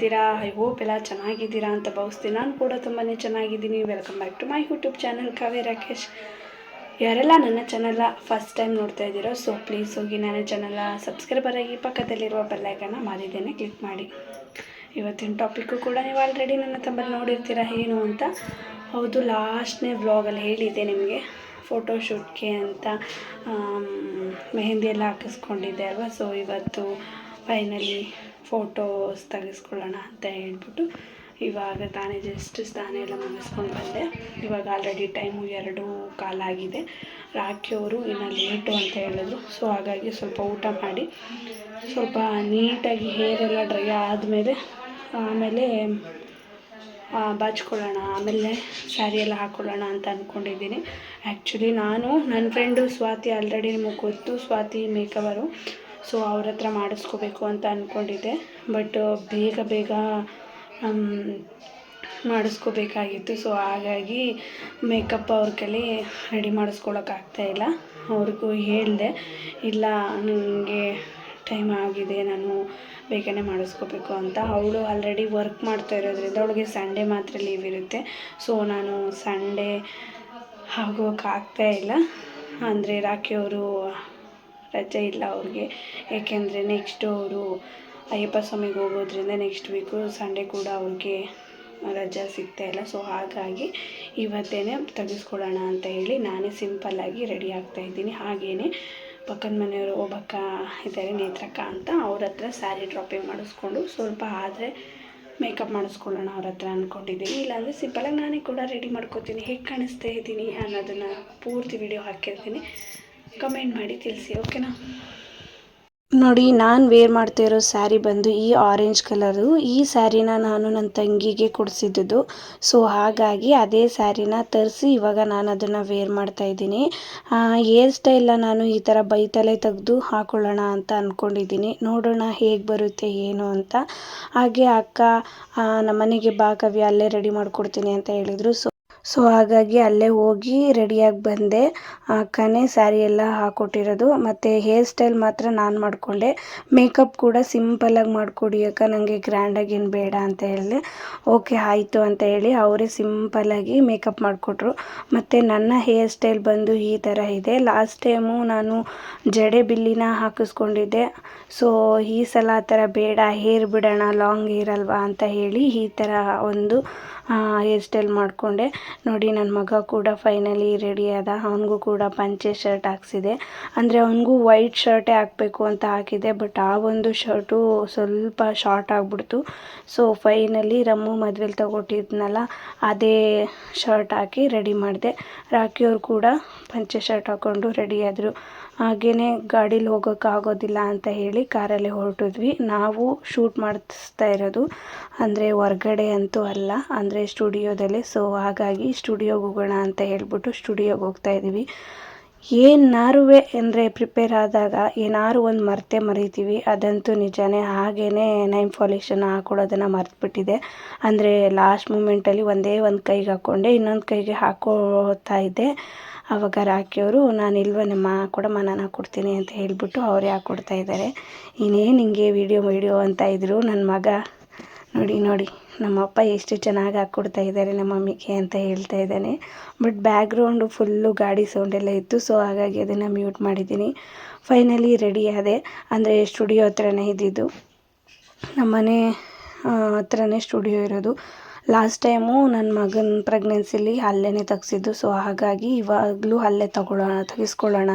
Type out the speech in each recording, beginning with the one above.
ಹೇಗಿದ್ದೀರಾ? I hope ಎಲ್ಲ ಚೆನ್ನಾಗಿದ್ದೀರಾ ಅಂತ ಭಾವಿಸ್ತೀನಿ. ನಾನು ಕೂಡ ತುಂಬಾ ಚೆನ್ನಾಗಿದ್ದೀನಿ. Welcome back to my YouTube channel Kavya Rakesh ಯಾರೆಲ್ಲ ನನ್ನ ಚಾನಲ್ನ ಫಸ್ಟ್ ಟೈಮ್ ನೋಡ್ತಾ ಇದ್ದೀರೋ ಸೊ ಪ್ಲೀಸ್ ಹೋಗಿ ನನ್ನ ಚಾನಲ್ನ ಸಬ್ಸ್ಕ್ರೈಬರ್ ಆಗಿ ಪಕ್ಕದಲ್ಲಿರುವ ಬೆಲ್ಲೈಕನ್ನ ಮಾರಿದ್ದೇನೆ ಕ್ಲಿಕ್ ಮಾಡಿ. ಇವತ್ತಿನ ಟಾಪಿಕ್ಕು ಕೂಡ ನೀವು ಆಲ್ರೆಡಿ ನನ್ನ ತಂಬಲ್ಲಿ ನೋಡಿರ್ತೀರಾ ಏನು ಅಂತ? ಹೌದು ಲಾಸ್ಟ್ನೇ ವ್ಲಾಗಲ್ಲಿ ಹೇಳಿದ್ದೆ ನಿಮಗೆ. ಫೋಟೋಶೂಟ್ಗೆ ಅಂತ ಮೆಹಂದಿ ಎಲ್ಲ ಹಾಕಿಸ್ಕೊಂಡಿದ್ದೆ ಅಲ್ವಾ? ಸೊ ಇವತ್ತು ಫೈನಲಿ ಫೋಟೋಸ್ ತೆಗೆಸ್ಕೊಳ್ಳೋಣ ಅಂತ ಹೇಳ್ಬಿಟ್ಟು ಇವಾಗ ತಾನೇ ಜಸ್ಟ್ ಸ್ನಾನ ಎಲ್ಲ ಮುಗಿಸ್ಕೊಂಡು ಬಂದೆ. ಇವಾಗ ಆಲ್ರೆಡಿ ಟೈಮು ಎರಡು ಕಾಲಾಗಿದೆ ರಾಖಿಯವರು ಇನ್ನು ಲೇಟು ಅಂತ ಹೇಳಿದ್ರು. ಸೊ ಹಾಗಾಗಿ ಸ್ವಲ್ಪ ಊಟ ಮಾಡಿ ಸ್ವಲ್ಪ ನೀಟಾಗಿ ಹೇರ್ ಎಲ್ಲ ಡ್ರೈ ಆದಮೇಲೆ ಆಮೇಲೆ ಬಾಚ್ಕೊಳ್ಳೋಣ. ಆಮೇಲೆ ಸ್ಯಾರಿ ಎಲ್ಲ ಹಾಕ್ಕೊಳ್ಳೋಣ ಅಂತ ಅಂದ್ಕೊಂಡಿದ್ದೀನಿ ಆ್ಯಕ್ಚುಲಿ ನಾನು ನನ್ನ ಫ್ರೆಂಡು ಸ್ವಾತಿ ಆಲ್ರೆಡಿ ನಿಮಗೆ ಗೊತ್ತು. ಸ್ವಾತಿ ಮೇಕವರು ಸೊ ಅವ್ರ ಹತ್ರ ಮಾಡಿಸ್ಕೋಬೇಕು ಅಂತ ಅಂದ್ಕೊಂಡಿದ್ದೆ ಬಟ್ ಬೇಗ ಬೇಗ ಮಾಡಿಸ್ಕೋಬೇಕಾಗಿತ್ತು. ಸೊ ಹಾಗಾಗಿ ಮೇಕಪ್ ಅವ್ರ ಕೈಲಿ ರೆಡಿ ಮಾಡಿಸ್ಕೊಳಕ್ಕಾಗ್ತಾ ಇಲ್ಲ. ಅವ್ರಿಗೂ ಹೇಳಿದೆ, ಇಲ್ಲ ನನಗೆ ಟೈಮ್ ಆಗಿದೆ, ನಾನು ಬೇಗನೆ ಮಾಡಿಸ್ಕೋಬೇಕು ಅಂತ. ಅವಳು ಆಲ್ರೆಡಿ ವರ್ಕ್ ಮಾಡ್ತಾ ಇರೋದ್ರಿಂದ ಅವಳಿಗೆ ಸಂಡೇ ಮಾತ್ರ ಲೀವ್ ಇರುತ್ತೆ. ಸೊ ನಾನು ಸಂಡೇ ಆಗೋಕ್ಕಾಗ್ತಾ ಇಲ್ಲ. ಅಂದರೆ ರಾಖಿಯವರು ರಜೆ ಇಲ್ಲ ಅವ್ರಿಗೆ. ಏಕೆಂದರೆ ನೆಕ್ಸ್ಟು ಅವರು ಅಯ್ಯಪ್ಪ ಸ್ವಾಮಿಗೆ ಹೋಗೋದ್ರಿಂದ ನೆಕ್ಸ್ಟ್ ವೀಕು ಸಂಡೇ ಕೂಡ ಅವ್ರಿಗೆ ರಜೆ ಸಿಗ್ತಾ ಇಲ್ಲ. ಸೊ ಹಾಗಾಗಿ ಇವತ್ತೇ ತೆಗೆಸ್ಕೊಳ್ಳೋಣ ಅಂತ ಹೇಳಿ ನಾನೇ ಸಿಂಪಲ್ಲಾಗಿ ರೆಡಿ ಆಗ್ತಾ ಇದ್ದೀನಿ. ಹಾಗೇ ಪಕ್ಕದ ಮನೆಯವರು ಒಬ್ಬಕ್ಕ ಇದ್ದಾರೆ, ನೇತ್ರಕ್ಕ ಅಂತ ಅವ್ರ ಹತ್ರ ಸ್ಯಾರಿ ಡ್ರಾಪಿಂಗ್ ಮಾಡಿಸ್ಕೊಂಡು ಸ್ವಲ್ಪ ಆದರೆ ಮೇಕಪ್ ಮಾಡಿಸ್ಕೊಳ್ಳೋಣ ಅವ್ರ ಹತ್ರ ಅಂದ್ಕೊಂಡಿದ್ದೀನಿ ಇಲ್ಲಾಂದರೆ ಸಿಂಪಲಾಗಿ ನಾನೇ ಕೂಡ ರೆಡಿ ಮಾಡ್ಕೋತೀನಿ. ಹೇಗೆ ಕಾಣಿಸ್ತಾ ಇದ್ದೀನಿ ಅನ್ನೋದನ್ನು ಪೂರ್ತಿ ವಿಡಿಯೋ ಹಾಕಿರ್ತೀನಿ ಕಮೆಂಟ್ ಮಾಡಿ ತಿಳಿಸಿ ಓಕೆನಾ ನೋಡಿ, ನಾನು ವೇರ್ ಮಾಡ್ತಾ ಇರೋ ಸ್ಯಾರಿ ಬಂದು ಈ ಆರೆಂಜ್ ಕಲರು ಈ ಸ್ಯಾರಿನ ನಾನು ನನ್ನ ತಂಗಿಗೆ ಕೊಡಿಸಿದ್ದು ಸೊ ಹಾಗಾಗಿ ಅದೇ ಸ್ಯಾರಿನ ತರಿಸಿ ಇವಾಗ ನಾನು ಅದನ್ನು ವೇರ್ ಮಾಡ್ತಾ ಇದ್ದೀನಿ. ಹೇರ್ ಸ್ಟೈಲ್ನ ನಾನು ಈ ಥರ ಬೈತಲೆ ತೆಗೆದು ಹಾಕೊಳ್ಳೋಣ ಅಂತ ಅಂದ್ಕೊಂಡಿದ್ದೀನಿ ನೋಡೋಣ ಹೇಗೆ ಬರುತ್ತೆ, ಏನು ಅಂತ. ಹಾಗೆ ಅಕ್ಕ ನಮ್ಮನೆಗೆ ಬಾ ಕವ್ಯ ಅಲ್ಲೇ ರೆಡಿ ಮಾಡಿಕೊಡ್ತೀನಿ ಅಂತ ಹೇಳಿದರು. ಸೊ ಸೊ ಹಾಗಾಗಿ ಅಲ್ಲೇ ಹೋಗಿ ರೆಡಿಯಾಗಿ ಬಂದೆ. ಅಕ್ಕನೇ ಸ್ಯಾರಿ ಎಲ್ಲ ಹಾಕ್ಕೊಟ್ಟಿರೋದು ಮತ್ತು ಹೇರ್ ಸ್ಟೈಲ್ ಮಾತ್ರ ನಾನು ಮಾಡಿಕೊಂಡೆ. ಮೇಕಪ್ ಕೂಡ ಸಿಂಪಲಾಗಿ ಮಾಡಿಕೊಡಿ ಅಕ್ಕ. ನನಗೆ ಗ್ರ್ಯಾಂಡಾಗಿ ಏನು ಬೇಡ ಅಂತ ಹೇಳಿದೆ. ಓಕೆ ಆಯಿತು ಅಂತ ಹೇಳಿ ಅವರೇ ಸಿಂಪಲಾಗಿ ಮೇಕಪ್ ಮಾಡಿಕೊಟ್ರು. ಮತ್ತು ನನ್ನ ಹೇರ್ ಸ್ಟೈಲ್ ಬಂದು ಈ ಥರ ಇದೆ. ಲಾಸ್ಟ್ ಟೈಮು ನಾನು ಜಡೆ ಬಿಲ್ಲಿನ ಹಾಕಿಸ್ಕೊಂಡಿದ್ದೆ. ಸೊ ಈ ಸಲ ಆ ಥರ ಬೇಡ ಹೇರ್ ಬಿಡೋಣ ಲಾಂಗ್ ಹೇರ್ ಅಲ್ವಾ ಅಂತ ಹೇಳಿ ಈ ಥರ ಒಂದು ಹೇರ್ ಸ್ಟೈಲ್ ಮಾಡಿಕೊಂಡೆ. ನೋಡಿ ನನ್ನ ಮಗ ಕೂಡ ಫೈನಲಿ ರೆಡಿ ಆದ. ಅವನಿಗೂ ಕೂಡ ಪಂಚೆ ಶರ್ಟ್ ಹಾಕ್ಸಿದೆ. ಅಂದರೆ ಅವನಿಗೂ ವೈಟ್ ಶರ್ಟೇ ಹಾಕಬೇಕು ಅಂತ ಹಾಕಿದೆ ಬಟ್ ಆ ಒಂದು ಶರ್ಟು ಸ್ವಲ್ಪ ಶಾರ್ಟ್ ಆಗಿಬಿಡ್ತು. ಸೊ ಫೈನಲಿ ರಮ್ಮು ಮದುವೆಲಿ ತಗೊಟ್ಟಿದ್ನಲ್ಲ, ಅದೇ ಶರ್ಟ್ ಹಾಕಿ ರೆಡಿ ಮಾಡಿದೆ. ರಾಖಿಯವ್ರು ಕೂಡ ಪಂಚೆ ಶರ್ಟ್ ಹಾಕ್ಕೊಂಡು ರೆಡಿ ಆದರು. ಹಾಗೆಯೇ ಗಾಡೀಲಿ ಹೋಗೋಕ್ಕಾಗೋದಿಲ್ಲ ಅಂತ ಹೇಳಿ ಕಾರಲ್ಲೇ ಹೊರಟಿದ್ವಿ. ನಾವು ಶೂಟ್ ಮಾಡಿಸ್ತಾ ಇರೋದು ಅಂದರೆ ಹೊರ್ಗಡೆ ಅಂತೂ ಅಲ್ಲ, ಅಂದರೆ ಸ್ಟುಡಿಯೋದಲ್ಲೇ ಸೊ ಹಾಗಾಗಿ ಸ್ಟುಡಿಯೋಗೆ ಹೋಗೋಣ ಅಂತ ಹೇಳಿಬಿಟ್ಟು ಸ್ಟುಡಿಯೋಗೆ ಹೋಗ್ತಾ ಇದ್ದೀವಿ. ಏನಾರು ಅಂದರೆ ಪ್ರಿಪೇರ್ ಆದಾಗ ಏನಾರು ಒಂದು ಮರೆತೆ ಮರಿತೀವಿ, ಅದಂತೂ ನಿಜಾನೇ ಹಾಗೇ ನೈಮ್ ಫಾಲಿಷನ್ನು ಹಾಕೊಳ್ಳೋದನ್ನು ಮರೆತುಬಿಟ್ಟಿದೆ. ಅಂದರೆ ಲಾಸ್ಟ್ ಮೂಮೆಂಟಲ್ಲಿ ಒಂದೇ ಒಂದು ಕೈಗೆ ಹಾಕ್ಕೊಂಡೆ ಇನ್ನೊಂದು ಕೈಗೆ ಹಾಕೋತಾ ಇದ್ದೆ. ಆವಾಗ ರಾಕಿಯವರು ನಾನು ಇಲ್ವನಮ್ಮ ಕೂಡ ಮನನ ಹಾಕ್ಕೊಡ್ತೀನಿ ಅಂತ ಹೇಳಿಬಿಟ್ಟು ಅವರೇ ಹಾಕ್ಕೊಡ್ತಾ ಇದ್ದಾರೆ ಇನ್ನೇನು ಹಿಂಗೆ ವಿಡಿಯೋ ವೀಡಿಯೋ ಅಂತ ಇದ್ದರು ನನ್ನ ಮಗ. ನೋಡಿ ನೋಡಿ, ನಮ್ಮಪ್ಪ ಎಷ್ಟು ಚೆನ್ನಾಗಿ ಹಾಕ್ಕೊಡ್ತಾ ಇದ್ದಾರೆ ನಮ್ಮ ಮಮ್ಮಿಗೆ ಅಂತ ಹೇಳ್ತಾ ಇದ್ದಾನೆ. ಬಟ್ ಬ್ಯಾಕ್ಗ್ರೌಂಡು ಫುಲ್ಲು ಗಾಡಿ ಸೌಂಡ್ ಎಲ್ಲ ಇತ್ತು ಸೊ ಹಾಗಾಗಿ ಅದನ್ನು ಮ್ಯೂಟ್ ಮಾಡಿದ್ದೀನಿ. ಫೈನಲಿ ರೆಡಿ ಆದೆ. ಅಂದರೆ ಸ್ಟುಡಿಯೋ ಹತ್ರನೇ ಇದ್ದಿದ್ದು. ನಮ್ಮನೆ ಮನೆ ಹತ್ರನೇ ಸ್ಟುಡಿಯೋ ಇರೋದು. ಲಾಸ್ಟ್ ಟೈಮು ನನ್ನ ಮಗನ ಪ್ರೆಗ್ನೆನ್ಸಿಲಿ ಅಲ್ಲೇ ತೆಗ್ಸಿದ್ದು ಸೊ ಹಾಗಾಗಿ ಇವಾಗಲೂ ಅಲ್ಲೇ ತಗೊಳ್ಳೋಣ ತೆಗಿಸ್ಕೊಳ್ಳೋಣ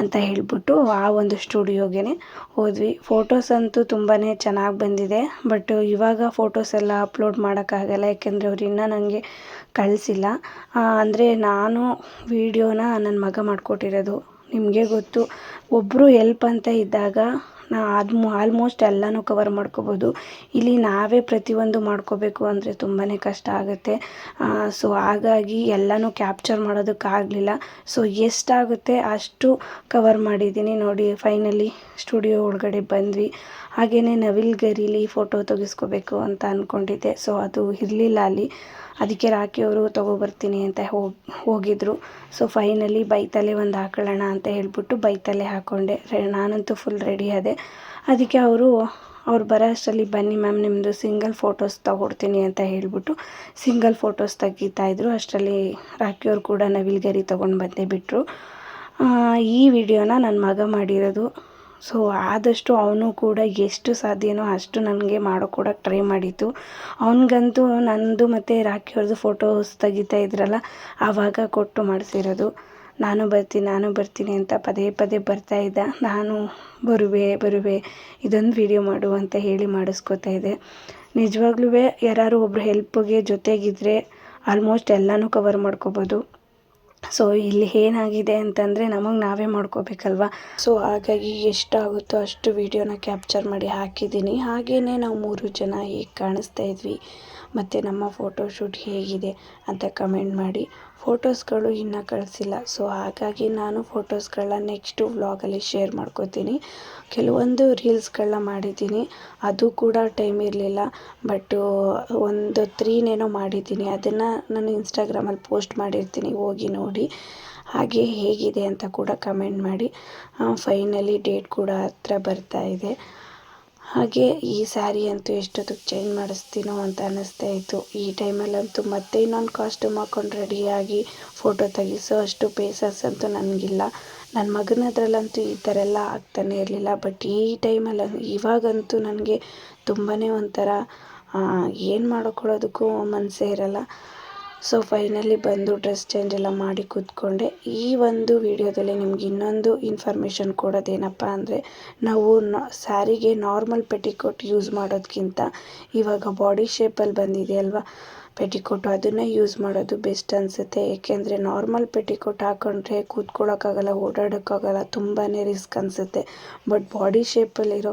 ಅಂತ ಹೇಳ್ಬಿಟ್ಟು ಆ ಒಂದು ಸ್ಟುಡಿಯೋಗೆ ಹೋದ್ವಿ. ಫೋಟೋಸ್ ಅಂತೂ ತುಂಬಾ ಚೆನ್ನಾಗಿ ಬಂದಿದೆ ಬಟ್ ಇವಾಗ ಫೋಟೋಸ್ ಎಲ್ಲ ಅಪ್ಲೋಡ್ ಮಾಡೋಕ್ಕಾಗಲ್ಲ, ಯಾಕೆಂದರೆ ಅವ್ರು ಇನ್ನೂ ನನಗೆ ಕಳಿಸಿಲ್ಲ. ಅಂದರೆ ನಾನು ವೀಡಿಯೋನ ನನ್ನ ಮಗ ಮಾಡಿಕೊಟ್ಟಿರೋದು. ನಿಮಗೆ ಗೊತ್ತು ಒಬ್ಬರು ಎಲ್ಪ್ ಅಂತ ಇದ್ದಾಗ ಅದು ಆಲ್ಮೋಸ್ಟ್ ಎಲ್ಲನೂ ಕವರ್ ಮಾಡ್ಕೋಬೋದು. ಇಲ್ಲಿ ನಾವೇ ಪ್ರತಿಯೊಂದು ಮಾಡ್ಕೋಬೇಕು ಅಂದರೆ ತುಂಬಾ ಕಷ್ಟ ಆಗುತ್ತೆ. ಸೊ ಹಾಗಾಗಿ ಎಲ್ಲನೂ ಕ್ಯಾಪ್ಚರ್ ಮಾಡೋದಕ್ಕಾಗಲಿಲ್ಲ. ಸೊ ಎಷ್ಟಾಗುತ್ತೆ ಅಷ್ಟು ಕವರ್ ಮಾಡಿದ್ದೀನಿ ನೋಡಿ. ಫೈನಲಿ ಸ್ಟುಡಿಯೋ ಒಳಗಡೆ ಬಂದ್ವಿ. ಹಾಗೆಯೇ ನವಿಲ್ಗರಿಲಿ ಫೋಟೋ ತೆಗೆಸ್ಕೊಬೇಕು ಅಂತ ಅಂದ್ಕೊಂಡಿದ್ದೆ ಸೊ ಅದು ಇರಲಿಲ್ಲ ಅಲ್ಲಿ. ಅದಕ್ಕೆ ರಾಖಿಯವರು ತೊಗೊಬರ್ತೀನಿ ಅಂತ ಹೋಗಿ ಹೋಗಿದ್ರು. ಸೊ ಫೈನಲಿ ಬೈತಲೆ ಒಂದು ಹಾಕೊಳ್ಳೋಣ ಅಂತ ಹೇಳ್ಬಿಟ್ಟು ಬೈತಲೆ ಹಾಕ್ಕೊಂಡೆ ನಾನಂತೂ ಫುಲ್ ರೆಡಿ ಆದೆ. ಅದಕ್ಕೆ ಅವರು, ಅವ್ರು ಬರೋ ಅಷ್ಟರಲ್ಲಿ ಬನ್ನಿ ಮ್ಯಾಮ್ ನಿಮ್ಮದು ಸಿಂಗಲ್ ಫೋಟೋಸ್ ತೊಗೊಡ್ತೀನಿ ಅಂತ ಹೇಳಿಬಿಟ್ಟು ಸಿಂಗಲ್ ಫೋಟೋಸ್ ತೆಗಿತಾಯಿದ್ರು ಅಷ್ಟರಲ್ಲಿ ರಾಖಿಯವ್ರು ಕೂಡ ನವಿಲ್ಗರಿ ತೊಗೊಂಡು ಬಂದೇ ಬಿಟ್ಟರು ಈ ವಿಡಿಯೋನ ನನ್ನ ಮಗ ಮಾಡಿರೋದು. ಸೊ ಆದಷ್ಟು ಅವನು ಕೂಡ ಎಷ್ಟು ಸಾಧ್ಯನೋ ಅಷ್ಟು ನನಗೆ ಮಾಡಿಕೊಡೋಕೆ ಟ್ರೈ ಮಾಡಿತ್ತು ಅವನಿಗಂತೂ ನನ್ನದು ಮತ್ತು ರಾಖಿಯವ್ರದ್ದು ಫೋಟೋಸ್ ತೆಗಿತಾ ಇದ್ರಲ್ಲ, ಆವಾಗ ಕೊಟ್ಟು ಮಾಡಿಸಿರೋದು. ನಾನು ಬರ್ತೀನಿ ನಾನು ಬರ್ತೀನಿ ಅಂತ ಪದೇ ಪದೇ ಬರ್ತಾ ಇದ್ದ. ನಾನು ಬರುವೆ ಬರುವೆ, ಇದೊಂದು ವಿಡಿಯೋ ಮಾಡು ಅಂತ ಹೇಳಿ ಮಾಡಿಸ್ಕೊತಾ ಇದ್ದೆ. ನಿಜವಾಗ್ಲೂ ಯಾರು ಒಬ್ಬರು ಹೆಲ್ಪ್ಗೆ ಜೊತೆಗಿದ್ದರೆ ಆಲ್ಮೋಸ್ಟ್ ಎಲ್ಲನೂ ಕವರ್ ಮಾಡ್ಕೋಬೋದು. ಸೊ ಇಲ್ಲಿ ಏನಾಗಿದೆ ಅಂತಂದರೆ ನಮಗೆ ನಾವೇ ಮಾಡ್ಕೋಬೇಕಲ್ವಾ? ಸೊ ಹಾಗಾಗಿ ಎಷ್ಟಾಗುತ್ತೋ ಅಷ್ಟು ವೀಡಿಯೋನ ಕ್ಯಾಪ್ಚರ್ ಮಾಡಿ ಹಾಕಿದ್ದೀನಿ. ಹಾಗೆಯೇ ನಾವು ಮೂರು ಜನ ಹೇಗೆ ಕಾಣಿಸ್ತಾ ಇದ್ವಿ, ಮತ್ತು ನಮ್ಮ ಫೋಟೋಶೂಟ್ ಹೇಗಿದೆ ಅಂತ ಕಮೆಂಟ್ ಮಾಡಿ. ಫೋಟೋಸ್ಗಳು ಇನ್ನೂ ಕಳಿಸಿಲ್ಲ. ಸೊ ಹಾಗಾಗಿ ನಾನು ಫೋಟೋಸ್ಗಳನ್ನ ನೆಕ್ಸ್ಟು ವ್ಲಾಗಲ್ಲಿ ಶೇರ್ ಮಾಡ್ಕೋತೀನಿ. ಕೆಲವೊಂದು ರೀಲ್ಸ್ಗಳನ್ನ ಮಾಡಿದ್ದೀನಿ. ಅದು ಕೂಡ ಟೈಮ್ ಇರಲಿಲ್ಲ. ಬಟ್ಟು ಒಂದು ತ್ರೀನೇನೋ ಮಾಡಿದ್ದೀನಿ. ಅದನ್ನು ನಾನು ಇನ್ಸ್ಟಾಗ್ರಾಮಲ್ಲಿ ಪೋಸ್ಟ್ ಮಾಡಿರ್ತೀನಿ. ಹೋಗಿ ನೋಡಿ. ಹಾಗೆ ಹೇಗಿದೆ ಅಂತ ಕೂಡ ಕಮೆಂಟ್ ಮಾಡಿ. ಫೈನಲಿ ಡೇಟ್ ಕೂಡ ಹತ್ರ ಬರ್ತಾ ಇದೆ. ಹಾಗೆ ಈ ಸ್ಯಾರಿ ಅಂತೂ ಎಷ್ಟೊತ್ತಿಗೆ ಚೇಂಜ್ ಮಾಡಿಸ್ತೀನೋ ಅಂತ ಅನ್ನಿಸ್ತಾ ಇತ್ತು. ಈ ಟೈಮಲ್ಲಂತೂ ಮತ್ತೆ ಇನ್ನೊಂದು ಕಾಸ್ಟ್ಯೂಮ್ ಹಾಕ್ಕೊಂಡು ರೆಡಿಯಾಗಿ ಫೋಟೋ ತೆಗೆಸೋ ಅಷ್ಟು ಪೇಸಸ್ ಅಂತೂ ನನಗಿಲ್ಲ. ನನ್ನ ಮಗನ ಹತ್ರಲ್ಲಂತೂ ಈ ಥರ ಎಲ್ಲ ಆಗ್ತಾನೆ ಇರಲಿಲ್ಲ. ಬಟ್ ಈ ಟೈಮಲ್ಲಿ ಇವಾಗಂತೂ ನನಗೆ ತುಂಬಾ ಒಂಥರ ಏನು ಮಾಡ್ಕೊಳ್ಳೋದಕ್ಕೂ ಮನಸ್ಸೇ ಇರಲ್ಲ. ಸೊ ಫೈನಲಿ ಬಂದು ಡ್ರೆಸ್ ಚೇಂಜ್ ಎಲ್ಲ ಮಾಡಿ ಕೂತ್ಕೊಂಡೆ. ಈ ಒಂದು ವಿಡಿಯೋದಲ್ಲಿ ನಿಮ್ಗೆ ಇನ್ನೊಂದು ಇನ್ಫಾರ್ಮೇಷನ್ ಕೊಡೋದೇನಪ್ಪ ಅಂದರೆ, ನಾವು ಸ್ಯಾರಿಗೆ ನಾರ್ಮಲ್ ಪೆಟಿಕೋಟ್ ಯೂಸ್ ಮಾಡೋದಕ್ಕಿಂತ ಇವಾಗ ಬಾಡಿ ಶೇಪಲ್ಲಿ ಬಂದಿದೆ ಅಲ್ವಾ ಪೆಟಿಕೋಟು ಅದನ್ನೇ ಯೂಸ್ ಮಾಡೋದು ಬೆಸ್ಟ್ ಅನಿಸುತ್ತೆ. ಏಕೆಂದರೆ ನಾರ್ಮಲ್ ಪೆಟಿಕೋಟ್ ಹಾಕ್ಕೊಂಡ್ರೆ ಕೂತ್ಕೊಳ್ಳೋಕ್ಕಾಗಲ್ಲ, ಓಡಾಡೋಕ್ಕಾಗಲ್ಲ ತುಂಬಾ ರಿಸ್ಕ್ ಅನಿಸುತ್ತೆ. ಬಟ್ ಬಾಡಿ ಶೇಪಲ್ಲಿರೋ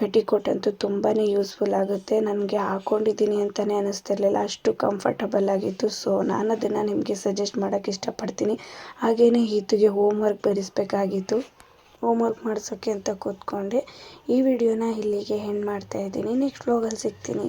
ಪೆಟಿಕೋಟ್ ಅಂತೂ ತುಂಬಾ ಯೂಸ್ಫುಲ್ ಆಗುತ್ತೆ. ನನಗೆ ಹಾಕೊಂಡಿದ್ದೀನಿ ಅಂತಲೇ ಅನ್ನಿಸ್ತಿರ್ಲಿಲ್ಲ ಅಷ್ಟು ಕಂಫರ್ಟಬಲ್ ಆಗಿತ್ತು. ಸೊ ನಾನು ಅದನ್ನು ನಿಮಗೆ ಸಜೆಸ್ಟ್ ಮಾಡೋಕ್ಕೆ ಇಷ್ಟಪಡ್ತೀನಿ. ಹಾಗೆಯೇ ಈತಿಗೆ ಹೋಮ್ ವರ್ಕ್ ಬರೆಸ್ಬೇಕಾಗಿತ್ತು. ಹೋಮ್ ವರ್ಕ್ ಮಾಡಿಸೋಕ್ಕೆ ಅಂತ ಕೂತ್ಕೊಂಡೆ. ಈ ವಿಡಿಯೋನ ಇಲ್ಲಿಗೆ ಹೆಂಡ್ ಮಾಡ್ತಾಯಿದ್ದೀನಿ ನೆಕ್ಸ್ಟ್ ವ್ಲಾಗಲ್ಲಿ ಸಿಗ್ತೀನಿ.